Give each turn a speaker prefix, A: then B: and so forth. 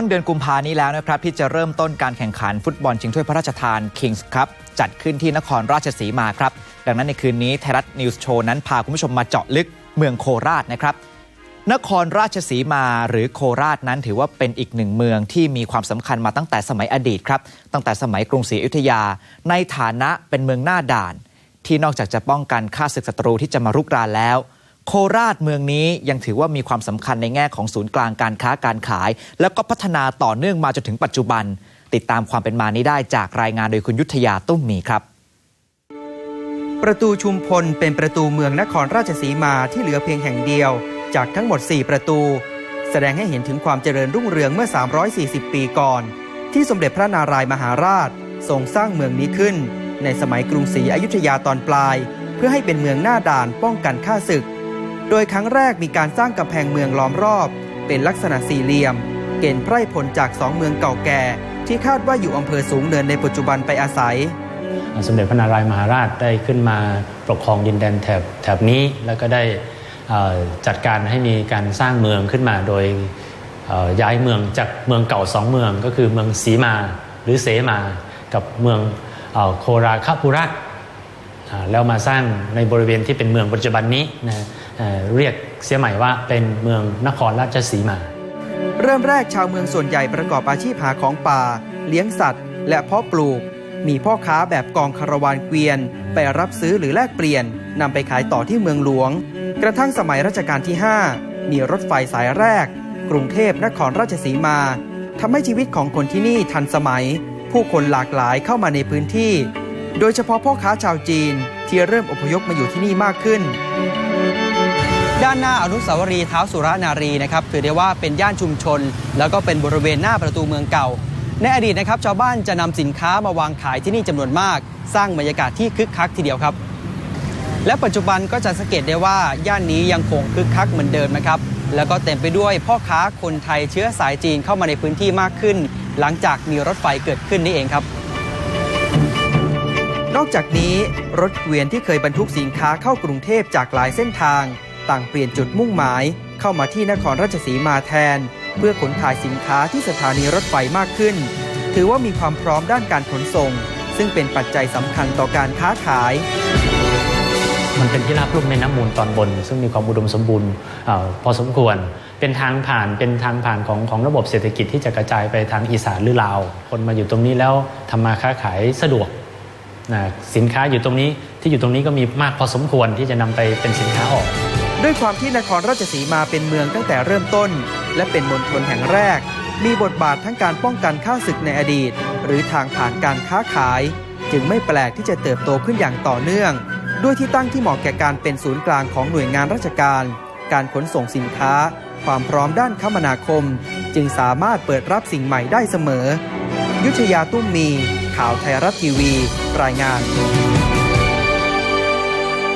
A: ต้นเดือนกุมภานี้แล้วนะครับที่จะเริ่มต้นการแข่งขันฟุตบอลชิงถ้วยพระราชทาน Kings Cup จัดขึ้นที่นครราชสีมาครับ ดังนั้นในคืนนี้ไทยรัฐนิวส์โชว์นั้นพาคุณผู้ชมมาเจาะลึกเมืองโคราชนะครับ นครราชสีมาหรือโคราชนั้นถือว่าเป็นอีกหนึ่งเมืองที่มีความสำคัญมาตั้งแต่สมัยอดีตครับตั้งแต่สมัยกรุงศรีอยุธยา ในฐานะเป็นเมืองหน้าด่าน ที่นอกจากจะป้องกันข้าศึกศัตรูที่จะมารุกรานแล้ว โคราชเมืองนี้ยังถือว่ามีความสำคัญในแง่ของศูนย์กลางการค้าการขาย แล้วก็พัฒนาต่อเนื่องมาจนถึงปัจจุบัน ติดตามความเป็นมานี้ได้จากรายงานโดยคุณยุทธยาตุ้มมีครับ
B: ประตูชุมพลเป็นประตูเมืองนครราชสีมาที่เหลือเพียงแห่งเดียว จากทั้งหมด 4 ประตู แสดงให้เห็นถึงความเจริญรุ่งเรืองเมื่อ 340 ปีก่อน ที่สมเด็จพระนารายมหาราชทรงสร้างเมืองนี้ขึ้น ในสมัยกรุงศรีอยุธยาตอนปลาย เพื่อให้เป็นเมืองหน้าด่านป้องกันข้าศึก โดยครั้งแรกมีการสร้างกำแพงเมืองล้อมรอบ เป็นลักษณะสี่เหลี่ยม เกณฑ์ไพร่ผลจากสองเมืองเก่าแก่ ที่คาดว่าอยู่อำเภอสูงเนินในปัจจุบันไปอาศัย
C: สมเด็จพระนารายมหาราชได้ขึ้นมาปกครองดินแดนแถบแถบนี้แล้วก็ได้จัดการให้มีการสร้างเมืองขึ้นมาโดยย้ายเมืองจากเมืองเก่าสองเมืองก็คือเมืองสีมาหรือเสมา กับเมืองอโคราคาปุระ แล้วมาสร้างในบริเวณที่เป็นเมืองปัจจุบันนี้นะเรียกเสียใหม่ว่าเป็นเมืองนครราชสีมา
B: เริ่มแรกชาวเมืองส่วนใหญ่ประกอบอาชีพหาของป่า เลี้ยงสัตว์ และเพาะปลูก มีพ่อค้าแบบกองคาราวานเกวียน ไปรับซื้อหรือแลกเปลี่ยนนำไปขายต่อที่เมืองหลวง กระทั่งสมัยรัชกาลที่ 5 มีรถไฟสายแรก กรุงเทพนครราชสีมาทำให้ชีวิตของคนที่นี่ทันสมัย ผู้คนหลากหลายเข้ามาในพื้นที่ โดยเฉพาะพ่อค้าชาวจีน ที่เริ่มอพยพมาอยู่ที่นี่มากขึ้น ด้านหน้าอนุสาวรีย์เท้าสุรนารีนะครับถือได้ว่าเป็นย่านชุมชน แล้วก็เป็นบริเวณหน้าประตูเมืองเก่า ในอดีตนะครับชาวบ้านจะนำสินค้ามาวางขายที่นี่จำนวนมาก สร้างบรรยากาศที่คึกคักทีเดียวครับ และปัจจุบันก็จะสังเกตได้ว่าย่านนี้ยังคงคึกคักเหมือนเดิมนะครับแล้วก็เต็มไปด้วยพ่อค้าคนไทยเชื้อสายจีนเข้ามาในพื้นที่มากขึ้น หลังจากมีรถไฟเกิดขึ้นนี่เองครับ นอกจากนี้ รถเกวียนที่เคยบรรทุกสินค้าเข้ากรุงเทพจากหลายเส้นทาง ต่างเปลี่ยนจุดมุ่งหมาย เข้ามาที่นครราชสีมาแทน เพื่อขนถ่ายสินค้าที่สถานีรถไฟมากขึ้น ถือว่ามีความพร้อมด้านการขนส่ง ซึ่งเป็นปัจจัยสำคัญต่อการค้าขาย
C: มันเป็นที่ราบลุ่มแม่น้ำมูลตอนบน ซึ่งมีความอุดมสมบูรณ์อพอสมควร เป็นทางผ่านเป็นทางผ่านของของระบบเศรษฐกิจที่จะกระจายไปทางอีสานหรือลาว คนมาอยู่ตรงนี้แล้วทำมาค้าขายสะดวก นะสินค้าอยู่ตรงนี้ที่อยู่ตรงนี้ก็มีมากพอสมควรที่จะนำไปเป็นสินค้าออก
B: ด้วยความที่นครราชสีมาเป็นเมืองตั้งแต่เริ่มต้น และเป็นมณฑลแห่งแรก มีบทบาททั้งการป้องกันข้าศึกในอดีต หรือทางผ่านการค้าขาย จึงไม่แปลกที่จะเติบโตขึ้นอย่างต่อเนื่อง ด้วยที่ตั้งที่เหมาะแก่การเป็นศูนย์กลางของหน่วยงานราชการ การขนส่งสินค้า ความพร้อมด้านคมนาคม จึงสามารถเปิดรับสิ่งใหม่ได้เสมอ ยุทธยาตุ้มมี ข่าวไทยรัฐทีวี รายงาน